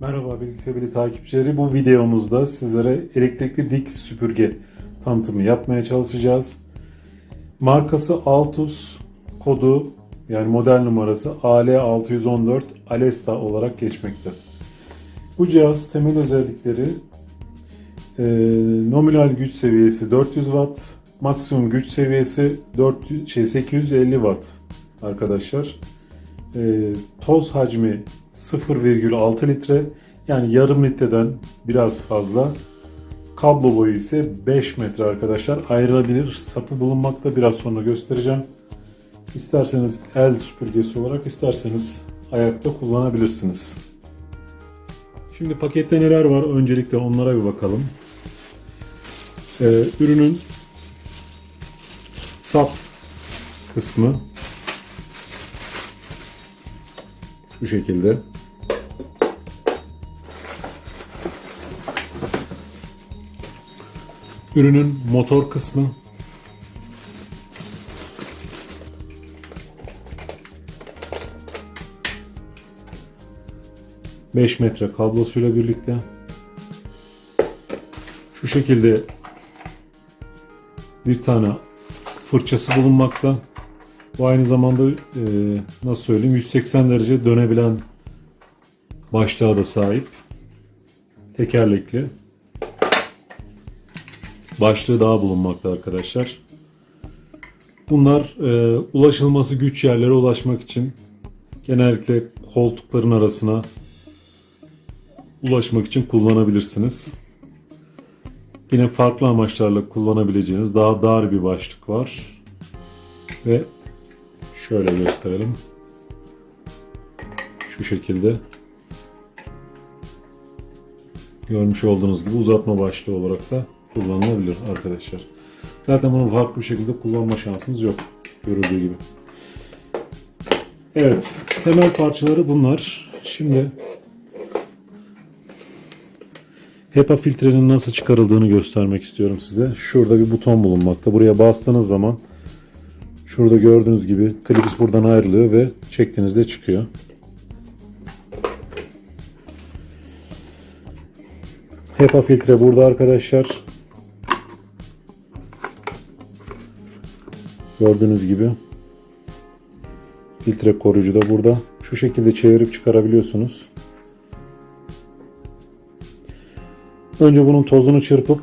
Merhaba bilgisayarı takipçileri. Bu videomuzda sizlere elektrikli dik süpürge tanıtımı yapmaya çalışacağız. Markası Altus, kodu yani model numarası AL614 Alesta olarak geçmekte. Bu cihaz temel özellikleri e, nominal güç seviyesi 400 Watt, maksimum güç seviyesi 400, şey, 850 Watt arkadaşlar. E, toz hacmi 0,6 litre yani yarım litreden biraz fazla. Kablo boyu ise 5 metre arkadaşlar. Ayrılabilir sapı bulunmakta. Biraz sonra göstereceğim. İsterseniz el süpürgesi olarak isterseniz ayakta kullanabilirsiniz. Şimdi pakette neler var? Öncelikle onlara bir bakalım. Ee, ürünün sap kısmı şu şekilde. Ürünün motor kısmı. Beş metre kablosuyla birlikte. Şu şekilde bir tane fırçası bulunmakta. Bu aynı zamanda e, nasıl söyleyeyim 180 derece dönebilen başlığa da sahip. Tekerlekli. Başlığı daha bulunmakta arkadaşlar. Bunlar e, ulaşılması güç yerlere ulaşmak için genellikle koltukların arasına ulaşmak için kullanabilirsiniz. Yine farklı amaçlarla kullanabileceğiniz daha dar bir başlık var. Ve şöyle gösterelim. Şu şekilde görmüş olduğunuz gibi uzatma başlığı olarak da kullanılabilir arkadaşlar. Zaten bunu farklı bir şekilde kullanma şansınız yok. Görüldüğü gibi. Evet. Temel parçaları bunlar. Şimdi HEPA filtrenin nasıl çıkarıldığını göstermek istiyorum size. Şurada bir buton bulunmakta. Buraya bastığınız zaman şurada gördüğünüz gibi klips buradan ayrılıyor ve çektiğinizde çıkıyor. HEPA filtre burada arkadaşlar. Gördüğünüz gibi filtre koruyucu da burada. Şu şekilde çevirip çıkarabiliyorsunuz. Önce bunun tozunu çırpıp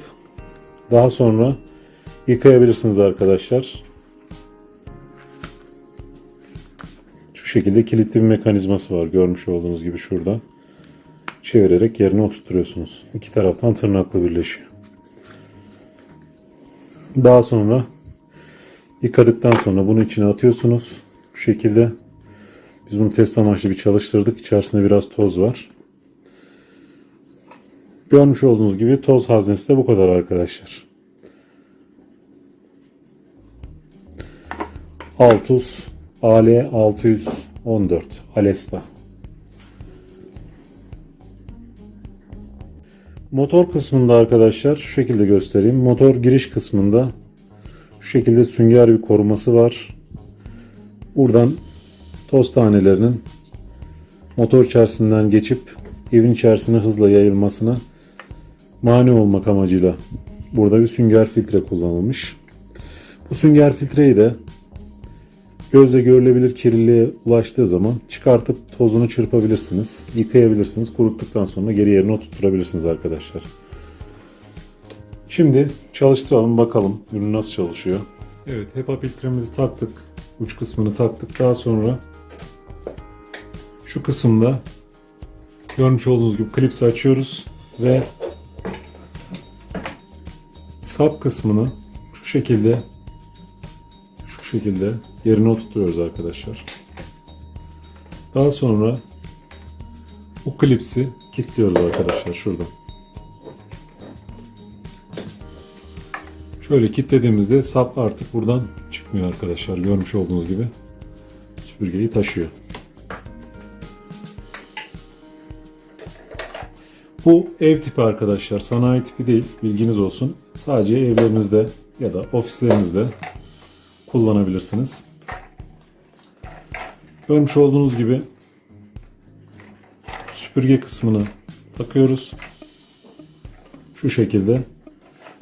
daha sonra yıkayabilirsiniz arkadaşlar. Şekilde kilitli bir mekanizması var görmüş olduğunuz gibi şurada. Çevirerek yerine oturtuyorsunuz. İki taraftan tırnakla birleşiyor. Daha sonra yıkadıktan sonra bunu içine atıyorsunuz. Bu şekilde biz bunu test amaçlı bir çalıştırdık. İçerisinde biraz toz var. Görmüş olduğunuz gibi toz haznesi de bu kadar arkadaşlar. Altus AL 614 Alesta. Motor kısmında arkadaşlar şu şekilde göstereyim. Motor giriş kısmında şu şekilde sünger bir koruması var. Buradan toz tanelerinin motor içerisinden geçip evin içerisine hızla yayılmasına mani olmak amacıyla burada bir sünger filtre kullanılmış. Bu sünger filtreyi de gözle görülebilir kirliliğe ulaştığı zaman çıkartıp tozunu çırpabilirsiniz. Yıkayabilirsiniz. Kuruttuktan sonra geri yerine oturtturabilirsiniz arkadaşlar. Şimdi çalıştıralım bakalım ürün nasıl çalışıyor. Evet HEPA filtremizi taktık. Uç kısmını taktık. Daha sonra şu kısımda görmüş olduğunuz gibi klipsi açıyoruz ve sap kısmını şu şekilde şu şekilde yerine oturtuyoruz arkadaşlar. Daha sonra bu klipsi kilitliyoruz arkadaşlar şuradan. Şöyle kilitlediğimizde sap artık buradan çıkmıyor arkadaşlar. Görmüş olduğunuz gibi süpürgeyi taşıyor. Bu ev tipi arkadaşlar. Sanayi tipi değil. Bilginiz olsun. Sadece evlerinizde ya da ofislerinizde kullanabilirsiniz. Görmüş olduğunuz gibi süpürge kısmını takıyoruz. Şu şekilde.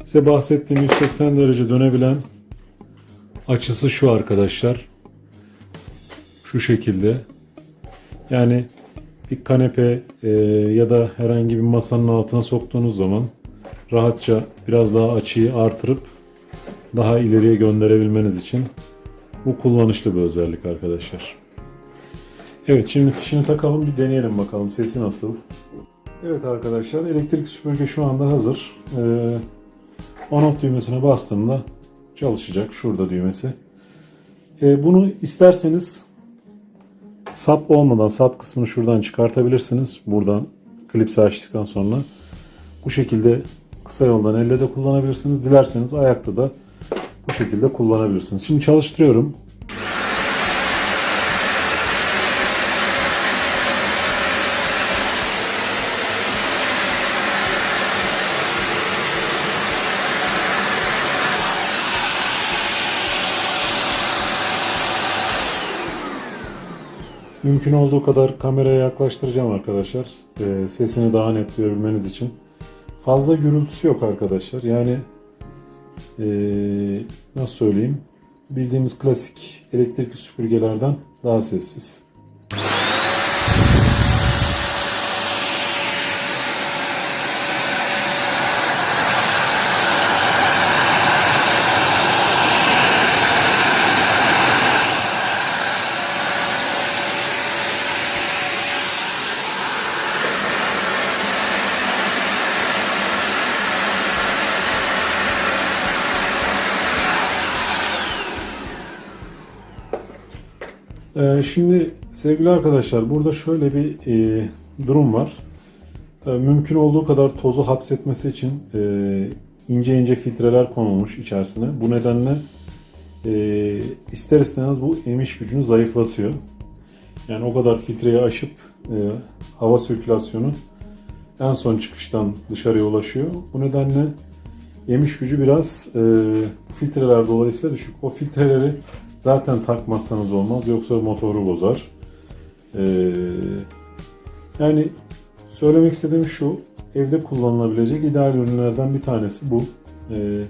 Size bahsettiğim 180 derece dönebilen açısı şu arkadaşlar. Şu şekilde. Yani bir kanepe e, ya da herhangi bir masanın altına soktuğunuz zaman rahatça biraz daha açıyı artırıp daha ileriye gönderebilmeniz için bu kullanışlı bir özellik arkadaşlar. Evet şimdi fişini takalım bir deneyelim bakalım sesi nasıl. Evet arkadaşlar elektrik süpürge şu anda hazır. Ee, on off düğmesine bastığımda çalışacak. Şurada düğmesi. Ee, bunu isterseniz sap olmadan sap kısmını şuradan çıkartabilirsiniz. Buradan klipsi açtıktan sonra bu şekilde kısa yoldan elle de kullanabilirsiniz. Dilerseniz ayakta da bu şekilde kullanabilirsiniz. Şimdi çalıştırıyorum. Mümkün olduğu kadar kameraya yaklaştıracağım arkadaşlar. Ee, sesini daha net duyabilmeniz için. Fazla gürültüsü yok arkadaşlar. Yani ee, nasıl söyleyeyim? Bildiğimiz klasik elektrikli süpürgelerden daha sessiz. Ee, şimdi sevgili arkadaşlar burada şöyle bir e, durum var. Ee, mümkün olduğu kadar tozu hapsetmesi için e, ince ince filtreler konulmuş içerisine. Bu nedenle e, ister istemez bu emiş gücünü zayıflatıyor. Yani o kadar filtreyi aşıp e, hava sirkülasyonu en son çıkıştan dışarıya ulaşıyor. Bu nedenle emiş gücü biraz e, filtreler dolayısıyla düşük. O filtreleri zaten takmazsanız olmaz yoksa motoru bozar. E, yani söylemek istediğim şu evde kullanılabilecek ideal ürünlerden bir tanesi bu. E,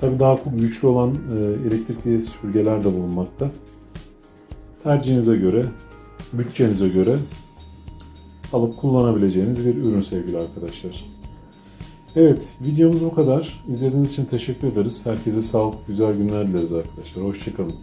Tabii daha güçlü olan e, elektrikli süpürgeler de bulunmakta. Tercihinize göre, bütçenize göre alıp kullanabileceğiniz bir ürün sevgili arkadaşlar. Evet, videomuz bu kadar. İzlediğiniz için teşekkür ederiz. Herkese sağlık, güzel günler dileriz arkadaşlar. Hoşçakalın.